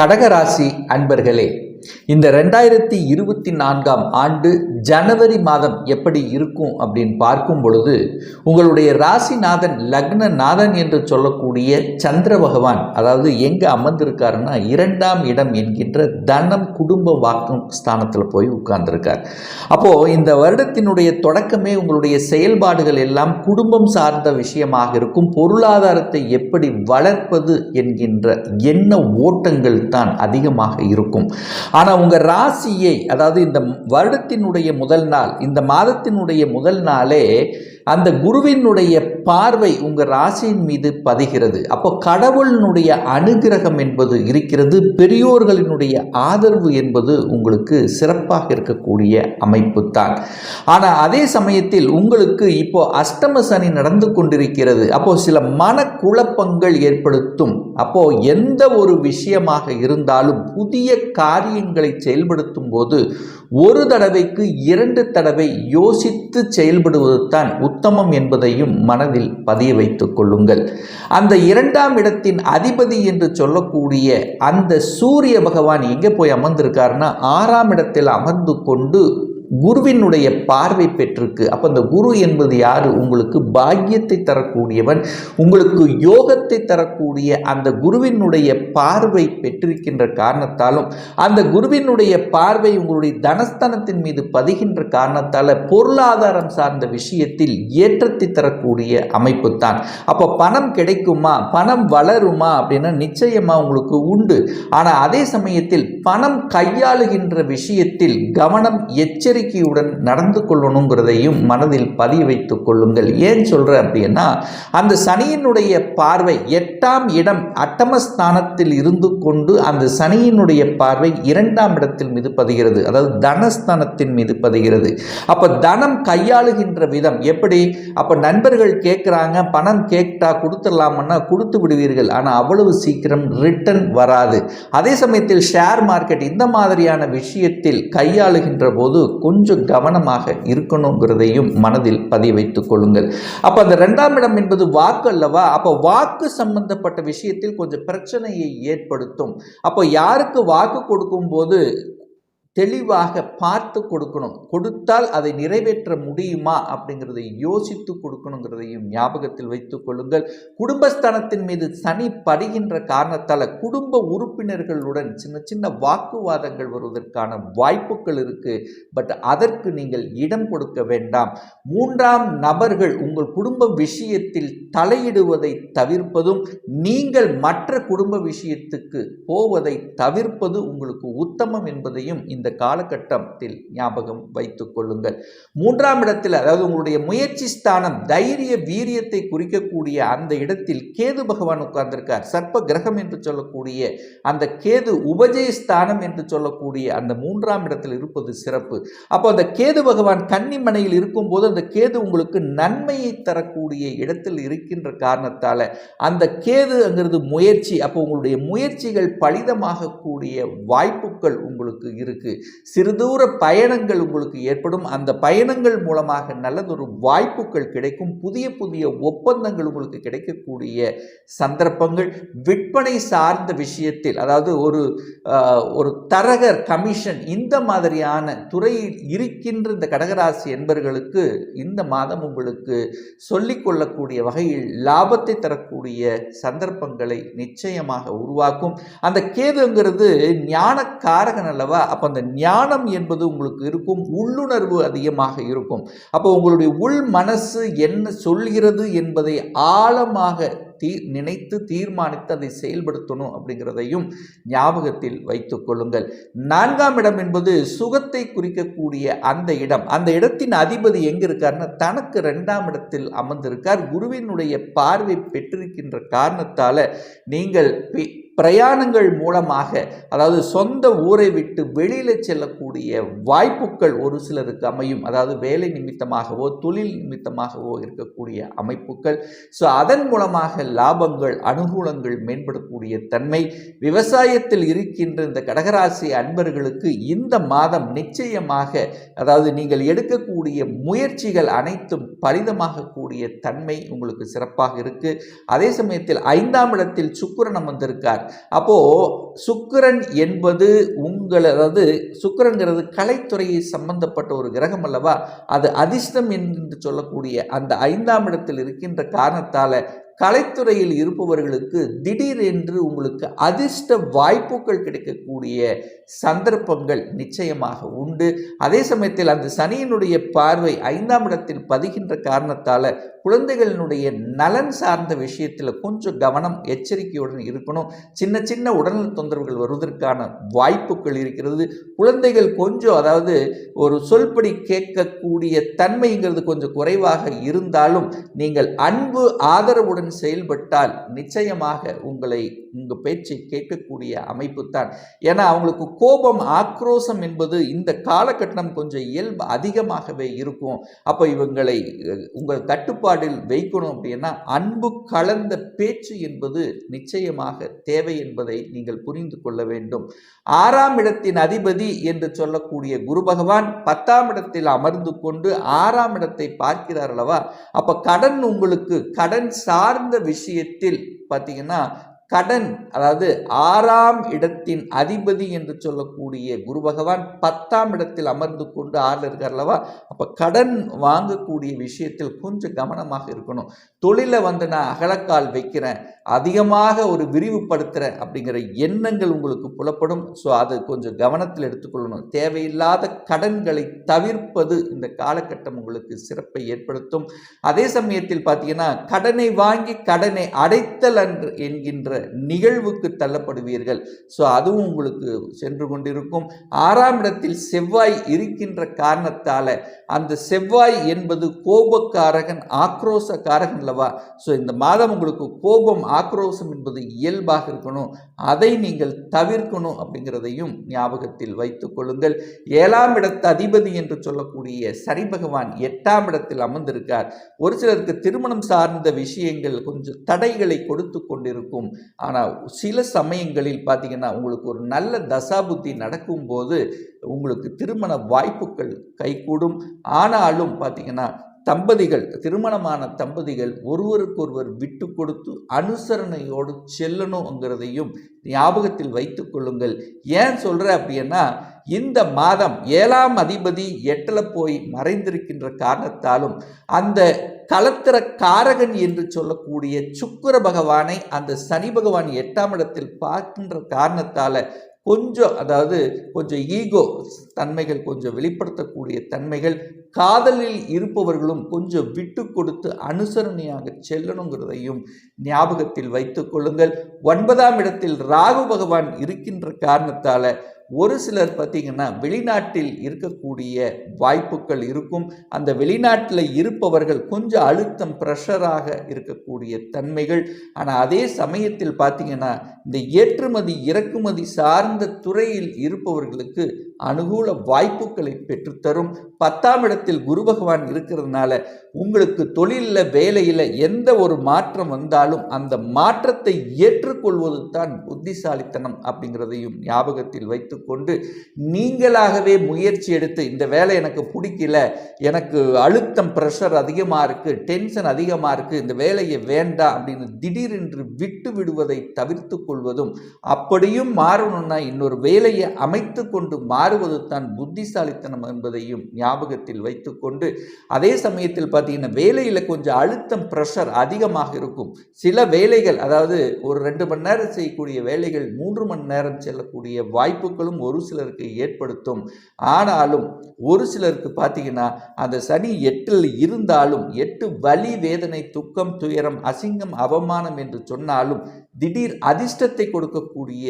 கடகராசி அன்பர்களே இந்த ரெண்டாயிரத்தி இருபத்தி நான்காம் ஆண்டு ஜனவரி மாதம் எப்படி இருக்கும் அப்படின்னு பார்க்கும் பொழுது உங்களுடைய ராசிநாதன் லக்ன நாதன் என்று சொல்லக்கூடிய சந்திர பகவான் அதாவது எங்கே அமர்ந்திருக்காருன்னா இரண்டாம் இடம் என்கின்ற தனம் குடும்ப வாக்கும் ஸ்தானத்தில் போய் உட்கார்ந்துருக்கார். அப்போது இந்த வருடத்தினுடைய தொடக்கமே உங்களுடைய செயல்பாடுகள் எல்லாம் குடும்பம் சார்ந்த விஷயமாக இருக்கும். பொருளாதாரத்தை எப்படி வளர்ப்பது என்கின்ற எண்ண ஓட்டங்கள் தான் அதிகமாக இருக்கும். ஆனால் உங்கள் ராசியை அதாவது இந்த வருடத்தினுடைய முதல் நாள் இந்த மாதத்தினுடைய முதல் நாளே அந்த குருவினுடைய பார்வை உங்கள் ராசியின் மீது பதிகிறது. அப்போ கடவுளினுடைய அனுகிரகம் என்பது இருக்கிறது பெரியோர்களினுடைய ஆதரவு என்பது உங்களுக்கு சிறப்பாக இருக்கக்கூடிய அமைப்பு தான். ஆனால் அதே சமயத்தில் உங்களுக்கு இப்போ அஷ்டம சனி நடந்து கொண்டிருக்கிறது. அப்போ சில மனக்குழப்பங்கள் ஏற்படுத்தும். அப்போ எந்த ஒரு விஷயமாக இருந்தாலும் புதிய காரியங்களை செயல்படுத்தும் போது ஒரு தடவைக்கு இரண்டு தடவை யோசித்து செயல்படுவது தான் உத்தமம் என்பதையும் மனதில் பதிய வைத்துக் கொள்ளுங்கள். அந்த இரண்டாம் இடத்தின் அதிபதி என்று சொல்லக்கூடிய அந்த சூரிய பகவான் எங்கே போய் அமர்ந்திருக்காருன்னா ஆறாம் இடத்தில் அமர்ந்து கொண்டு குருவினுடைய பார்வை பெற்றிருக்கு. அப்போ அந்த குரு என்பது யார்? உங்களுக்கு பாக்கியத்தை தரக்கூடியவன் உங்களுக்கு யோகத்தை தரக்கூடிய அந்த குருவினுடைய பார்வை பெற்றிருக்கின்ற காரணத்தாலும் அந்த குருவினுடைய பார்வை உங்களுடைய தனஸ்தானத்தின் மீது பதிகின்ற காரணத்தால் பொருளாதாரம் சார்ந்த விஷயத்தில் ஏற்றத்தை தரக்கூடிய அமைப்பு தான் அப்போ பணம் கிடைக்குமா? பணம் வளருமா? அப்படின்னா நிச்சயமாக உங்களுக்கு உண்டு. ஆனால் அதே சமயத்தில் பணம் கையாளுகின்ற விஷயத்தில் கவனம் எச்சரிக்கை எச்சரிக்கையுடன் நடந்து கொள்ளணுங்கிறதையும் மனதில் பதிய வைத்துக் கொள்ளுங்கள். ஏன் சொல்கிறேன் அப்படின்னா அந்த சனியினுடைய பார்வை எட்டாம் இடம் அட்டமஸ்தானத்தில் இருந்து கொண்டு அந்த சனியினுடைய பார்வை இரண்டாம் இடத்தில் மீது பதிகிறது. அதாவது தனஸ்தானத்தின் மீது பதிகிறது. அப்போ தனம் கையாளுகின்ற விதம் எப்படி? அப்போ நண்பர்கள் கேட்குறாங்க பணம் கேட்டா கொடுத்துடலாமன்னா கொடுத்து விடுவீர்கள். ஆனால் அவ்வளவு சீக்கிரம் ரிட்டர்ன் வராது. அதே சமயத்தில் ஷேர் மார்க்கெட் இந்த மாதிரியான விஷயத்தில் கையாளுகின்ற போது கொஞ்சம் கவனமாக இருக்கணுங்கிறதையும் மனதில் பதிய வைத்துக் கொள்ளுங்கள். அப்போ அந்த ரெண்டாம் இடம் என்பது வாக்கு அல்லவா? அப்போ வாக்கு சம்பந்தப்பட்ட விஷயத்தில் கொஞ்சம் பிரச்சனையை ஏற்படுத்தும். அப்போ யாருக்கு வாக்கு கொடுக்கும்போது தெளிவாக பார்த்து கொடுக்கணும். கொடுத்தால் அதை நிறைவேற்ற முடியுமா அப்படிங்கிறதை யோசித்து கொடுக்கணுங்கிறதையும் ஞாபகத்தில் வைத்துக் கொள்ளுங்கள். குடும்பஸ்தானத்தின் மீது சனி படுகின்ற காரணத்தால் குடும்ப உறுப்பினர்களுடன் சின்ன சின்ன வாக்குவாதங்கள் வருவதற்கான வாய்ப்புகள் இருக்கு. பட் அதற்கு நீங்கள் இடம் கொடுக்க வேண்டாம். மூன்றாம் நபர்கள் உங்கள் குடும்ப விஷயத்தில் தலையிடுவதை தவிர்ப்பதும் நீங்கள் மற்ற குடும்ப விஷயத்துக்கு போவதை தவிர்ப்பது உங்களுக்கு உத்தமம் என்பதையும் இந்த காலகட்டத்தில் ஞாபகம் வைத்துக் கொள்ளுங்கள். மூன்றாம் இடத்தில் அதாவது உங்களுடைய முயற்சி ஸ்தானம் தைரிய வீரியத்தை குறிக்கக்கூடிய அந்த இடத்தில் கேது பகவான் உட்கார்ந்திருக்கார். சர்ப்ப கிரகம் என்று சொல்லக்கூடிய அந்த கேது உபஜய ஸ்தானம் என்று சொல்லக்கூடிய அந்த மூன்றாம் இடத்தில் இருப்பது சிறப்பு. அப்போ அந்த கேது பகவான் கன்னிமனையில் இருக்கும்போது அந்த கேது உங்களுக்கு நன்மையை தரக்கூடிய இடத்தில் இருக்கின்ற காரணத்தால் அந்த கேதுங்கிறது முயற்சி. அப்போ உங்களுடைய முயற்சிகள் பலிதமாகக்கூடிய வாய்ப்புகள் உங்களுக்கு இருக்கு. சிறு தூர பயணங்கள் உங்களுக்கு ஏற்படும். அந்த பயணங்கள் மூலமாக நல்லதொரு வாய்ப்புகள் கிடைக்கும். புதிய புதிய ஒப்பந்தங்கள் உங்களுக்கு கிடைக்கக்கூடிய சந்தர்ப்பங்கள். விற்பனை சார்ந்த விஷயத்தில் அதாவது ஒரு ஒரு தரகர் கமிஷன் இந்த மாதிரியான துறையில் இருக்கின்ற இந்த கடகராசி என்பர்களுக்கு இந்த மாதம் உங்களுக்கு சொல்லிக்கொள்ளக்கூடிய வகையில் லாபத்தை தரக்கூடிய சந்தர்ப்பங்களை நிச்சயமாக உருவாக்கும். அந்த கேதுங்கிறது ஞானக்காரகன் அல்லவா? அப்போ அந்த ஞானம் என்பது உங்களுக்கு இருக்கும் உள்ளுணர்வு அதிகமாக இருக்கும். அப்போ உங்களுடைய உள் மனசு என்ன சொல்கிறது என்பதை ஆழமாக தீ நினைத்து தீர்மானித்து அதை செயல்படுத்தணும் அப்படிங்கிறதையும் ஞாபகத்தில் வைத்துக் கொள்ளுங்கள். நான்காம் இடம் என்பது சுகத்தை குறிக்கக்கூடிய அந்த இடம். அந்த இடத்தின் அதிபதி எங்க இருக்காருன்னா தனக்கு ரெண்டாம் இடத்தில் அமர்ந்திருக்கார். குருவினுடைய பார்வை பெற்றிருக்கின்ற காரணத்தால நீங்கள் பிரயாணங்கள் மூலமாக அதாவது சொந்த ஊரை விட்டு வெளியில் செல்லக்கூடிய வாய்ப்புகள் ஒரு சிலருக்கு அமையும். அதாவது வேலை நிமித்தமாகவோ தொழில் நிமித்தமாகவோ இருக்கக்கூடிய அமைப்புகள். ஸோ அதன் மூலமாக லாபங்கள் அனுகூலங்கள் மேம்படக்கூடிய தன்மை விவசாயத்தில் இருக்கின்ற இந்த கடகராசி அன்பர்களுக்கு இந்த மாதம் நிச்சயமாக அதாவது நீங்கள் எடுக்கக்கூடிய முயற்சிகள் அனைத்தும் பரிதமாகக்கூடிய தன்மை உங்களுக்கு சிறப்பாக இருக்குது அதே சமயத்தில் ஐந்தாம் இடத்தில் சுக்கிரன் அமர்ந்திருக்கார். இருக்கார் அப்போ சுக்கிரன் என்பது உங்கள் அதாவது சுக்கிரன்கிறது கலைத்துறையை சம்பந்தப்பட்ட ஒரு கிரகம் அல்லவா? அது அதிர்ஷ்டம் என்று சொல்லக்கூடிய அந்த ஐந்தாம் இடத்தில் இருக்கின்ற காரணத்தால் கலைத்துறையில் இருப்பவர்களுக்கு திடீரென்று உங்களுக்கு அதிர்ஷ்ட வாய்ப்புகள் கிடைக்கக்கூடிய சந்தர்ப்பங்கள் நிச்சயமாக உண்டு. அதே சமயத்தில் அந்த சனியினுடைய பார்வை ஐந்தாம் இடத்தில் பதிகின்ற காரணத்தால் குழந்தைகளினுடைய நலன் சார்ந்த விஷயத்தில் கொஞ்சம் கவனம் எச்சரிக்கையுடன் இருக்கணும். சின்ன சின்ன உடல்நல தொந்தரவுகள் வருவதற்கான வாய்ப்புகள் இருக்கிறது. குழந்தைகள் கொஞ்சம் அதாவது ஒரு சொல்படி கேட்கக்கூடிய தன்மைங்கிறது கொஞ்சம் குறைவாக இருந்தாலும் நீங்கள் அன்பு ஆதரவுடன் செயல்பட்டால் நிச்சயமாக உங்களை உங்கள் பேச்சை கேட்கக்கூடிய அமைப்பு தான். ஏன்னா அவங்களுக்கு கோபம் ஆக்ரோசம் என்பது இந்த காலகட்டம் கொஞ்சம் இயல்பு அதிகமாகவே இருக்கும். அப்போ இவங்களை உங்கள் கட்டுப்பாடில் வைக்கணும் அப்படின்னா அன்பு கலந்த பேச்சு என்பது நிச்சயமாக தேவை என்பதை நீங்கள் புரிந்து கொள்ள வேண்டும். ஆறாம் இடத்தின் அதிபதி என்று சொல்லக்கூடிய குரு பகவான் பத்தாம் இடத்தில் அமர்ந்து கொண்டு ஆறாம் இடத்தை பார்க்கிறார் அல்லவா? அப்போ கடன் உங்களுக்கு கடன் சார் சார்ந்த விஷயத்தில் பார்த்தீங்கன்னா கடன் அதாவது ஆறாம் இடத்தின் அதிபதி என்று சொல்லக்கூடிய குரு பகவான் பத்தாம் இடத்தில் அமர்ந்து கொண்டு ஆறில் இருக்கார் அல்லவா? அப்போ கடன் வாங்கக்கூடிய விஷயத்தில் கொஞ்சம் கவனமாக இருக்கணும். தொழிலை வந்து நான் அகலக்கால் வைக்கிறேன் அதிகமாக ஒரு விரிவுபடுத்துகிறேன் அப்படிங்கிற எண்ணங்கள் உங்களுக்கு புலப்படும். ஸோ அது கொஞ்சம் கவனத்தில் எடுத்துக்கொள்ளணும். தேவையில்லாத கடன்களை தவிர்ப்பது இந்த காலகட்டம் உங்களுக்கு சிறப்பை ஏற்படுத்தும். அதே சமயத்தில் பார்த்தீங்கன்னா கடனை வாங்கி கடனை அடைத்தல் அன்று என்கின்ற நிகழ்வுக்கு தள்ளப்படுவீர்கள். ஸோ அதுவும் உங்களுக்கு சென்று கொண்டிருக்கும். ஆறாம் இடத்தில் செவ்வாய் இருக்கின்ற காரணத்தால் அந்த செவ்வாய் என்பது கோபக்காரகன் ஆக்ரோசக்காரகன் அல்லவா? ஸோ இந்த மாதம் உங்களுக்கு கோபம் ஆக்ரோசம் என்பது இயல்பாக இருக்கணும். அதை நீங்கள் தவிர்க்கணும் அப்படிங்கிறதையும் ஞாபகத்தில் வைத்துக் கொள்ளுங்கள். ஏழாம் இடத்து அதிபதி என்று சொல்லக்கூடிய சனி பகவான் எட்டாம் இடத்தில் அமர்ந்திருக்கார். ஒரு சிலருக்கு திருமணம் சார்ந்த விஷயங்கள் கொஞ்சம் தடைகளை கொடுத்து கொண்டிருக்கும். ஆனால் சில சமயங்களில் பார்த்தீங்கன்னா உங்களுக்கு ஒரு நல்ல தசாபுத்தி நடக்கும்போது உங்களுக்கு திருமண வாய்ப்புகள் கைகூடும். ஆனாலும் பார்த்திங்கன்னா தம்பதிகள் திருமணமான தம்பதிகள் ஒருவருக்கொருவர் விட்டு கொடுத்து அனுசரணையோடு செல்லணுங்கிறதையும் ஞாபகத்தில் வைத்து கொள்ளுங்கள். ஏன் சொல்கிறேன் அப்படின்னா இந்த மாதம் ஏழாம் அதிபதி எட்டில் போய் மறைந்திருக்கின்ற காரணத்தாலும் அந்த கலத்திர காரகன் என்று சொல்லக்கூடிய சுக்கிர பகவானை அந்த சனி பகவான் எட்டாம் இடத்தில் பார்க்கின்ற காரணத்தால் கொஞ்சம் அதாவது கொஞ்சம் ஈகோ தன்மைகள் கொஞ்சம் வெளிப்படுத்தக்கூடிய தன்மைகள் காதலில் இருப்பவர்களும் கொஞ்சம் விட்டு கொடுத்து அனுசரணையாக செல்லணுங்கிறதையும் ஞாபகத்தில் வைத்து கொள்ளுங்கள். ஒன்பதாம் இடத்தில் ராகு பகவான் இருக்கின்ற காரணத்தால் ஒரு சிலர் பார்த்தீங்கன்னா வெளிநாட்டில் இருக்கக்கூடிய வாய்ப்புகள் இருக்கும். அந்த வெளிநாட்டில் இருப்பவர்கள் கொஞ்சம் அழுத்தம் ப்ரெஷராக இருக்கக்கூடிய தன்மைகள். ஆனால் அதே சமயத்தில் பார்த்தீங்கன்னா இந்த ஏற்றுமதி இறக்குமதி சார்ந்த துறையில் இருப்பவர்களுக்கு அனுகூல வாய்ப்புகளை பெற்றுத்தரும். பத்தாம் இடத்தில் குரு பகவான் இருக்கிறதுனால உங்களுக்கு தொழிலில் வேலையில் எந்த ஒரு மாற்றம் வந்தாலும் அந்த மாற்றத்தை ஏற்றுக்கொள்வது தான் புத்திசாலித்தனம் அப்படிங்கிறதையும் ஞாபகத்தில் வைத்துக்கொண்டு நீங்களாகவே முயற்சி எடுத்து இந்த வேலை எனக்கு பிடிக்கல எனக்கு அழுத்தம் ப்ரெஷர் அதிகமாக இருக்குது டென்ஷன் அதிகமாக இருக்குது இந்த வேலையை வேண்டாம் அப்படின்னு திடீரென்று விட்டு விடுவதை தவிர்த்து கொள்வதும் அப்படியும் மாறணும்னா இன்னொரு வேலையை அமைத்து கொண்டு மாற தான் புத்திசாலித்தனம் என்பதையும் ஞாபகத்தில் வைத்துக்கொண்டு அதே சமயத்தில் பார்த்தீங்கன்னா வேலையில் கொஞ்சம் அழுத்தம் ப்ரெஷர் அதிகமாக இருக்கும். சில வேலைகள் அதாவது ஒரு ரெண்டு மணி நேரம் செய்யக்கூடிய வேலைகள் மூன்று மணி நேரம் செல்லக்கூடிய வாய்ப்புகளும் ஒரு சிலருக்கு ஏற்படுத்தும். ஆனாலும் ஒரு சிலருக்கு பார்த்தீங்கன்னா அந்த சனி எட்டில் இருந்தாலும் எட்டு வலி வேதனை துக்கம் துயரம் அசிங்கம் அவமானம் என்று சொன்னாலும் திடீர் அதிர்ஷ்டத்தை கொடுக்கக்கூடிய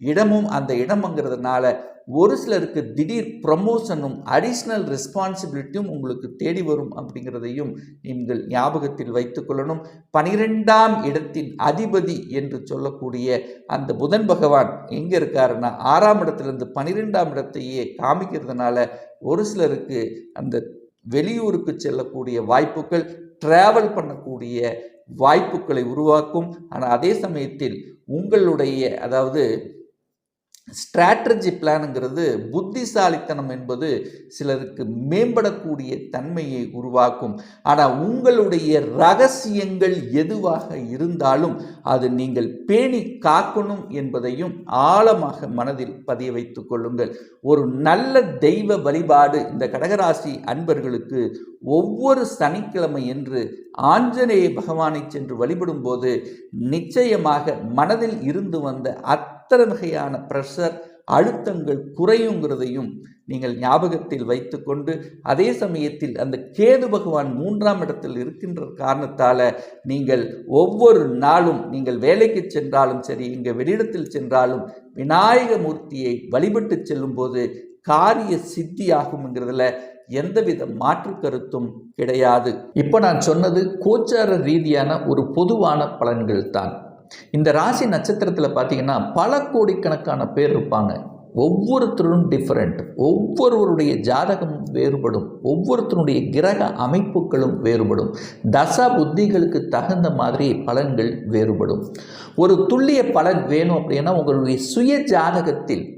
இடமும் அந்த இடம்ங்கிறதுனால ஒரு சிலருக்கு திடீர் ப்ரமோஷனும் அடிஷ்னல் ரெஸ்பான்சிபிலிட்டியும் உங்களுக்கு தேடி வரும் அப்படிங்கிறதையும் நீங்கள் ஞாபகத்தில் வைத்துக்கொள்ளணும் பனிரெண்டாம் இடத்தின் அதிபதி என்று சொல்லக்கூடிய அந்த புதன் பகவான் எங்கே இருக்காருன்னா ஆறாம் இடத்திலிருந்து பனிரெண்டாம் இடத்தையே காமிக்கிறதுனால ஒரு சிலருக்கு அந்த வெளியூருக்கு செல்லக்கூடிய வாய்ப்புகள் டிராவல் பண்ணக்கூடிய வாய்ப்புகளை உருவாக்கும். ஆனால் அதே சமயத்தில் உங்களுடைய அதாவது ஸ்ட்ராட்டஜி பிளானுங்கிறது புத்திசாலித்தனம் என்பது சிலருக்கு மேம்படக்கூடிய தன்மையை உருவாக்கும். ஆனால் உங்களுடைய ரகசியங்கள் எதுவாக இருந்தாலும் அது நீங்கள் பேணி காக்கணும் என்பதையும் ஆழமாக மனதில் பதிய வைத்துக் கொள்ளுங்கள். ஒரு நல்ல தெய்வ வழிபாடு இந்த கடகராசி அன்பர்களுக்கு ஒவ்வொரு சனிக்கிழமை என்று ஆஞ்சநேய பகவானை சென்று வழிபடும்போது நிச்சயமாக மனதில் இருந்து வந்த அத் அத்தனை வகையான ப்ரெஷர் அழுத்தங்கள் குறையுங்கிறதையும் நீங்கள் ஞாபகத்தில் வைத்துக்கொண்டு அதே சமயத்தில் அந்த கேது பகவான் மூன்றாம் இடத்தில் இருக்கின்ற காரணத்தால் நீங்கள் ஒவ்வொரு நாளும் நீங்கள் வேலைக்கு சென்றாலும் சரி இங்கே வெளியிடத்தில் சென்றாலும் விநாயக மூர்த்தியை வழிபட்டு செல்லும்போது காரிய சித்தியாகும்ங்கிறதுல எந்தவித மாற்று கருத்தும் கிடையாது. இப்போ நான் சொன்னது கோச்சார ரீதியான ஒரு பொதுவான பலன்கள் தான் இந்த ராசி நட்சத்திரத்தில் பார்த்தீங்கன்னா பல கோடிக்கணக்கான பேர் இருப்பாங்க. ஒவ்வொருத்தரும் டிஃப்ரெண்ட் ஒவ்வொருவருடைய ஜாதகம் வேறுபடும். ஒவ்வொருத்தருடைய கிரக அமைப்புகளும் வேறுபடும். தசா புத்திகளுக்கு தகுந்த மாதிரி பலன்கள் வேறுபடும். ஒரு துல்லிய பலன் வேணும் அப்படின்னா உங்களுடைய சுய ஜாதகத்தில்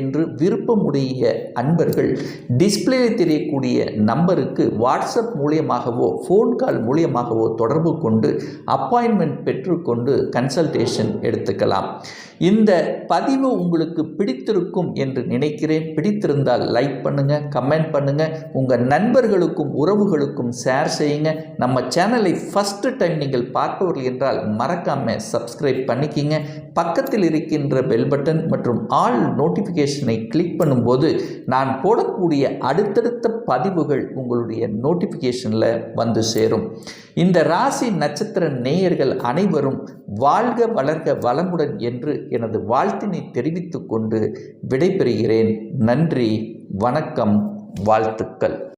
என்று விருப்பமுடைய அன்பர்கள் டிஸ்பிளேயில் தெரியக்கூடிய நம்பருக்கு வாட்ஸ்அப் மூலியமாகவோ ஃபோன் கால் மூலியமாகவோ தொடர்பு கொண்டு அப்பாயின்மெண்ட் பெற்றுக்கொண்டு கன்சல்டேஷன் எடுத்துக்கலாம். இந்த பதிவு உங்களுக்கு பிடித்திருக்கும் என்று நினைக்கிறேன். பிடித்திருந்தால் லைக் பண்ணுங்கள் கமெண்ட் பண்ணுங்கள் உங்கள் நண்பர்களுக்கும் உறவுகளுக்கும் ஷேர் செய்யுங்க. நம்ம சேனலை ஃபஸ்ட்டு டைம் நீங்கள் பார்ப்பவர்கள் என்றால் மறக்காமல் சப்ஸ்கிரைப் பண்ணிக்கிங்க. பக்கத்தில் இருக்கின்ற பெல் பட்டன் மற்றும் ஆல் நோட்டிஃபிகேஷன் கிளிக் பண்ணும்போது நான் போடக்கூடிய அடுத்தடுத்த பதிவுகள் உங்களுடைய நோட்டிஃபிகேஷனில் வந்து சேரும். இந்த ராசி நட்சத்திர நேயர்கள் அனைவரும் வாழ்க வளர்க வளமுடன் என்று எனது வாழ்த்தினை தெரிவித்துக்கொண்டு விடைபெறுகிறேன். நன்றி வணக்கம் வாழ்த்துக்கள்.